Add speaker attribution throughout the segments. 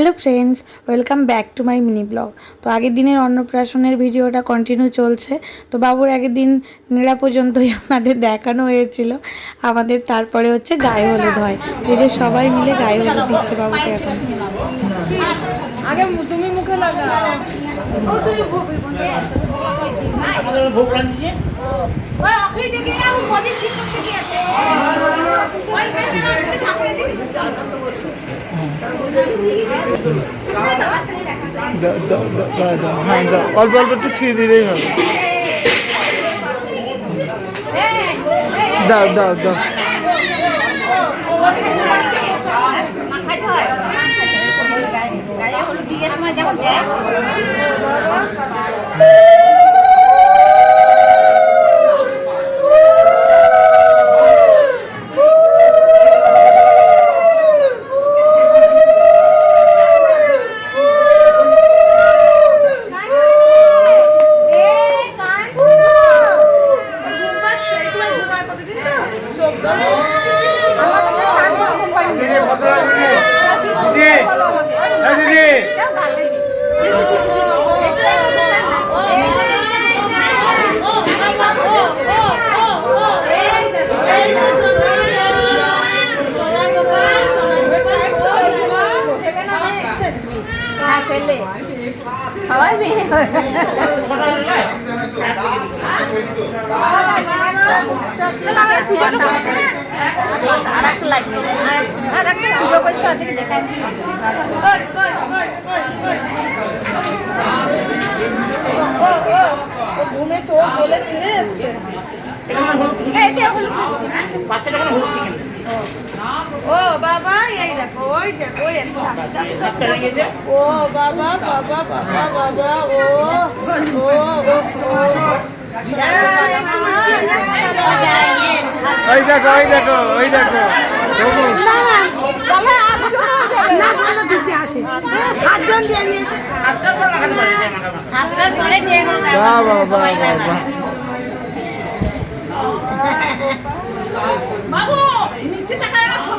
Speaker 1: Hello friends welcome back to my mini blog তো আগের দিনের অন্নপ্রাশনের ভিডিওটা কন্টিনিউ চলছে। তো বাবুর আগের দিন নেড়া পর্যন্তই আপনাদের দেখানো হয়েছিল। আমাদের তারপরে হচ্ছে গায়ে হলুদ হয়। এই যে সবাই মিলে গায়ে হলুদ দিচ্ছে বাবুকে এখন।
Speaker 2: আগে তুমি মুখে লাগা
Speaker 3: দাও, দাও, দাও, দাও, দাও, হ্যাঁ দাও অল্প অল্প একটু ছিঁড়ে দিলেই হবে। দাও দাও দাও। দিদি হ্যাঁ দিদি
Speaker 2: সবাই মেয়ে আর একটা লাগবে আর একটা ভিডিও করছে ওদিকে দেখান ঘুমে চোখ বলে ছিঁড়ে দে হলুদ ও বাবা এই দেখো ওই দেখো ওই ও বাবা বাবা বাবা বাবা ও ও
Speaker 3: ওই দেখো ওই দেখো ওই দেখো।
Speaker 2: সাতটার পরে যে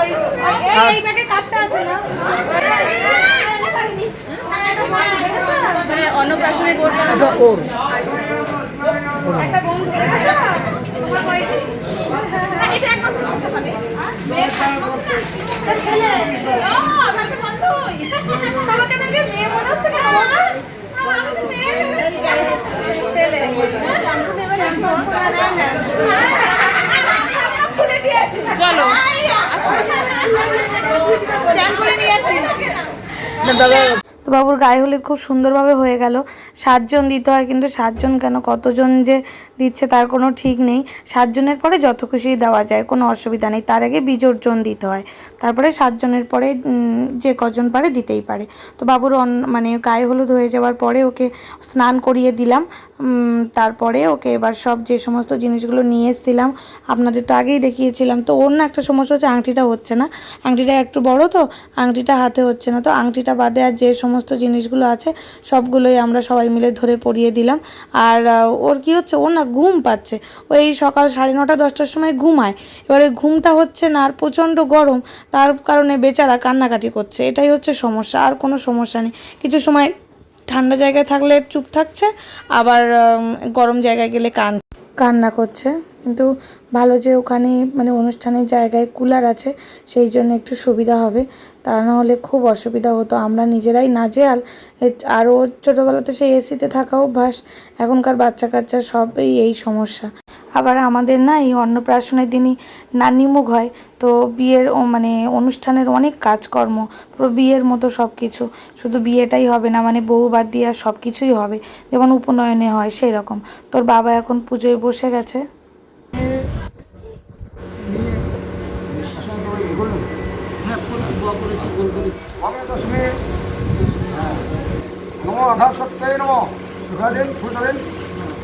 Speaker 2: যাই বলে নিয়ে জলে ওরে। জল ওই এই ব্যাগে কাটটা আছে না অন্নপ্রাশনের বোর্ডটা
Speaker 3: এটা ওর
Speaker 2: একটা বন্ধু তোমার বয়সী? এটা এক মাসের সাথে হবে। মেয়ে সাত মাসে না এটা ছেলে। ও তাহলে বন্ধুই সবাইকে দেখে মেয়ে মনে হচ্ছে কেন বাবা আমি তো মেয়ে ছেলে
Speaker 1: তো বাবুর গায়ে হলুদ খুব সুন্দরভাবে হয়ে গেল। সাতজন দিতে হয় কিন্তু সাতজন কেন কতজন যে দিচ্ছে তার কোনো ঠিক নেই। সাতজনের পরে যত খুশি দেওয়া যায় কোনো অসুবিধা নেই। তার আগে বিজর্জন দিতে হয়। তারপরে সাতজনের পরে যে কজন পারে দিতেই পারে। তো বাবুর অন- মানে গায়ে হলুদ হয়ে যাওয়ার পরে ওকে স্নান করিয়ে দিলাম। তারপরে ওকে এবার সব যে সমস্ত জিনিসগুলো নিয়ে এসেছিলাম, আপনাদের তো আগেই দেখিয়েছিলাম, তো না একটা সমস্যা হচ্ছে আংটিটা হচ্ছে না। আংটিটা একটু বড় তো, আংটিটা হাতে হচ্ছে না, তো আংটিটা বাদে আর যে সমস্ত জিনিসগুলো আছে, সবগুলোই আমরা সবাই মিলে ধরে পরিয়ে দিলাম। আর ওর কি হচ্ছে ওর না ঘুম পাচ্ছে। ওই সকাল সাড়ে নটা, দশটার সময় ঘুমায়। এবার ওই ঘুমটা হচ্ছে না, আর প্রচণ্ড গরম, তার কারণে বেচারা কান্নাকাটি করছে। এটাই হচ্ছে সমস্যা, আর কোনো সমস্যা নেই। কিছু সময় ঠান্ডা জায়গায় থাকলে চুপ থাকছে, আবার গরম জায়গায় গেলে কান কান্না করছে। কিন্তু ভালো যে ওখানে মানে অনুষ্ঠানের জায়গায় কুলার আছে, সেই জন্য একটু সুবিধা হবে। তা না হলে খুব অসুবিধা হতো। আমরা নিজেরাই নাজেয়াল এ- আরও ছোটোবেলাতে সেই এসিতে থাকা অভ্যাস, এখনকার বাচ্চা কাচ্চা সবই এই সমস্যা। আবার আমাদের না এই অন্নপ্রাশনের দিনই নানিমুখ হয়। তো বিয়ের মানে অনুষ্ঠানের অনেক কাজকর্ম, পুরো বিয়ের মতো সব কিছু শুধু বিয়েটাই হবে না মানে বউ বাদ দিয়ে আর সব কিছুই হবে। যেমন উপনয়নে হয় সেই রকম তোর বাবা এখন পুজোয় বসে গেছে।
Speaker 4: সুতদিন